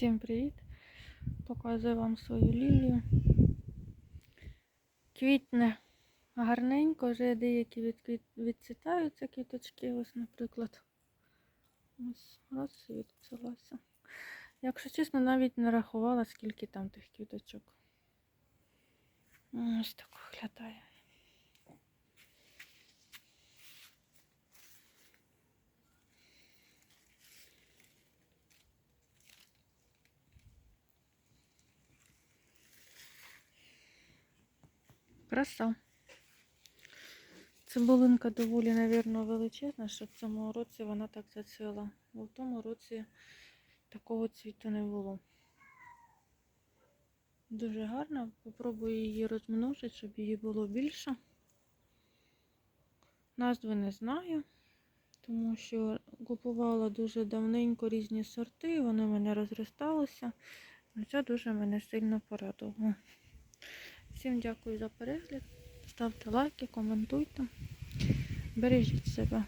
Всім привіт! Показую вам свою лілію. Квітне гарненько, вже деякі відквіт... відцвітаються квіточки, ось, наприклад. Ось раз і відцвілася. Якщо чесно, навіть не рахувала, скільки там тих квіточок. Ось так виглядає. Краса. Цибулинка доволі, навірно, величезна, що в цьому році вона так зацвіла. Бо в тому році такого цвіту не було. Дуже гарно. Попробую її розмножити, щоб її було більше. Назви не знаю, тому що купувала дуже давненько різні сорти, вони в мене розросталися. Ну, Це дуже мене сильно порадувало. Всім дякую за перегляд. Ставте лайки, коментуйте. Бережіть себе.